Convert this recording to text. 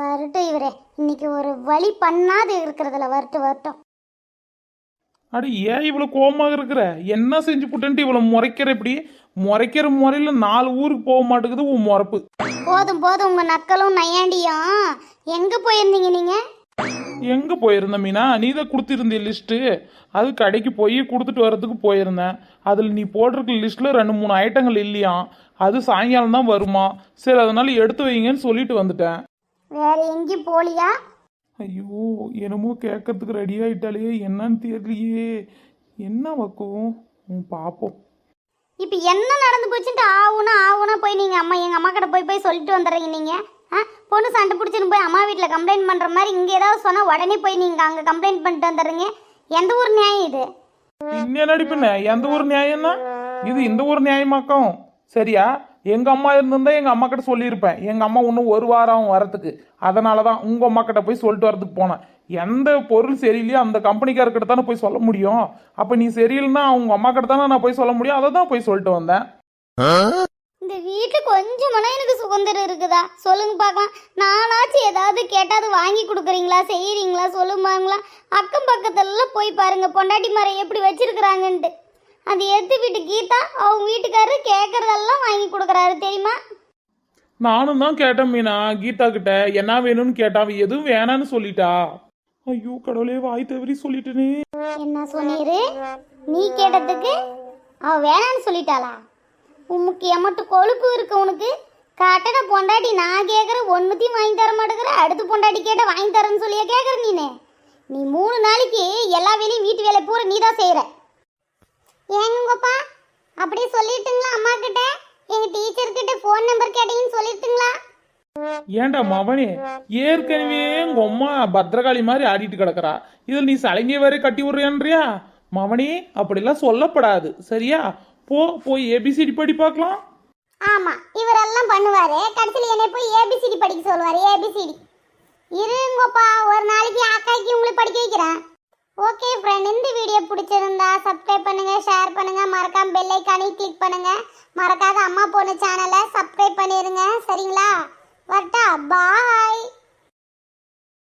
வரட்டும் இவரே. இன்னைக்கு ஒரு வழி பண்ணாது இருக்கிறதுல வரட்டும் வரட்டும். அட ஏன் இவ்வளோ கோவமாக இருக்கிற? என்ன செஞ்சு புட்டன்ட்டு இவ்வளோ முறைக்கிற இப்படி? முறைக்கிற முறையில் நாலு ஊருக்கு போக மாட்டேங்குது உன் முறப்பு. போதும் போதும். உங்க நக்கலும் நையாண்டியும். எங்க போயிருந்தீங்க நீங்க? எங்கே போயிருந்த மீனா? நீ தான் கொடுத்துருந்த லிஸ்ட்டு அது கடைக்கு போய் கொடுத்துட்டு வர்றதுக்கு போயிருந்தேன். அதில் நீ போட்டிருக்க லிஸ்ட்டில் ரெண்டு மூணு ஐட்டங்கள் இல்லையாம். அது சாயங்காலம் தான் வருமா? சரி அதனால எடுத்து வைங்கன்னு சொல்லிட்டு வந்துட்டேன். வேற எங்கேயும் போலியா? ஐயோ என்னமோ கேட்கறதுக்கு ரெடி ஆயிட்டாலே என்னன்னு தெரியலையே. என்ன வக்கும் பார்ப்போம் இப்போ என்ன நடந்து போச்சுன்ட்டு ஆவுனா ஆவுனா போய் நீங்கள் அம்மா எங்கள் அம்மா கிட்ட போய் போய் சொல்லிட்டு வந்துடுறீங்க நீங்கள் ஆ? பொண்ணு சண்டை பிடிச்சின்னு போய் அம்மா வீட்டில் கம்ப்ளைண்ட் பண்ணுற மாதிரி இங்கே ஏதாவது சொன்னால் உடனே போய் நீங்கள் அங்கே கம்ப்ளைண்ட் பண்ணிட்டு வந்துடுறீங்க. எந்த ஊர் நியாயம் இது? இன்னும் நடிப்புண்ணே எந்த ஒரு நியாயம்னா? இது இந்த ஒரு நியாயமாக்கம். சரியா? எங்கள் அம்மா இருந்திருந்தா எங்கள் அம்மா கிட்ட சொல்லியிருப்பேன். எங்கள் அம்மா இன்னும் ஒரு வாரம் ஆகும் வரத்துக்கு அதனால தான் உங்கள் அம்மா கிட்ட போய் சொல்லிட்டு வரதுக்கு போனேன். எந்த பொருள் சரியில்லையோ அந்த கம்பெனிக்காரர்கிட்ட தானே போய் சொல்ல முடியும். அப்போ நீ சரியில்லைன்னா அவங்க அம்மா கிட்ட தானே நான் போய் சொல்ல முடியும். அதை தான் போய் சொல்லிட்டு வந்தேன். இந்த வீட்டில் கொஞ்சம் மனம் எனக்கு சுதந்திரம் இருக்குதா? சொல்லுங்க பார்க்கலாம். நானாச்சும் ஏதாவது கேட்டால் அது வாங்கி கொடுக்குறீங்களா? செய்கிறீங்களா பாருங்களா அக்கம் பக்கத்துலலாம் போய் பாருங்க. பொண்டாட்டி மரம் எப்படி வச்சிருக்கிறாங்கன்ட்டு. அது எடுத்து வீட்டு கீதா அவங்க வீட்டுக்காரரு கேட்குறதெல்லாம் வாங்கி கொடுக்குறாரு தெரியுமா? நானும் தான் கேட்டேன் மீனா கீதா கிட்ட. என்ன வேணும்னு கேட்டா அவ எதுவும் வேணான்னு சொல்லிட்டா. ஐயோ கடவுளே வாய் தவறி சொல்லிட்டேனே. என்ன சொன்னீரு? நீ கேட்டதுக்கு அவ வேணான்னு சொல்லிட்டாளா? உமக்கு எமட்டு கொழுப்பு இருக்கு உனக்கு. கட்டண பொண்டாட்டி நான் கேட்குற ஒன்றுத்தையும் வாங்கி தர மாட்டேங்கிற அடுத்து பொண்டாட்டி கேட்ட வாங்கி தரேன்னு சொல்லியா கேட்குற நீனு. நீ மூணு நாளைக்கு எல்லா வேலையும் வீட்டு வேலை பூரா நீ தான் செய்கிற ஏங்கப்பா அப்படியே சொல்லிட்டுங்களா அம்மா கிட்ட எங்கள் டீச்சர் கிட்ட ஃபோன் நம்பர் கேட்டீங்கன்னு சொல்லிட்டுங்களா? ஏன்டா மவனே ஏற்கனவே உங்க அம்மா பத்திரகாளி மாதிரி ஆடிட்டு கிடக்குறா. இதில் நீ சலங்கை வேற கட்டி விடுறியான்றியா? மவனே அப்படிலாம் சொல்லப்படாது. சரியா? போ போய் ஏபிசிடி படி பார்க்கலாம். ஆமா இவரெல்லாம் பண்ணுவாரு. கடைசியில் என்னை போய் ஏபிசிடி படிக்க சொல்லுவாரு. ஏபிசிடி இருங்கப்பா ஒரு நாளைக்கு அக்காய்க்கு உங்களுக்கு படிக்க வைக்கிறேன். ஓகே ஃப்ரெண்ட் இந்த வீடியோ பிடிச்சிருந்தா சப்ஸ்கிரைப் பண்ணுங்கள் ஷேர் பண்ணுங்கள் மறக்காம பெல் ஐக்கானை கிளிக் பண்ணுங்கள் மறக்காத அம்மா பொண்ணு சேனலை சப்ஸ்கிரைப் பண்ணிடுங்க சரிங்களா? வரட்டா பாய்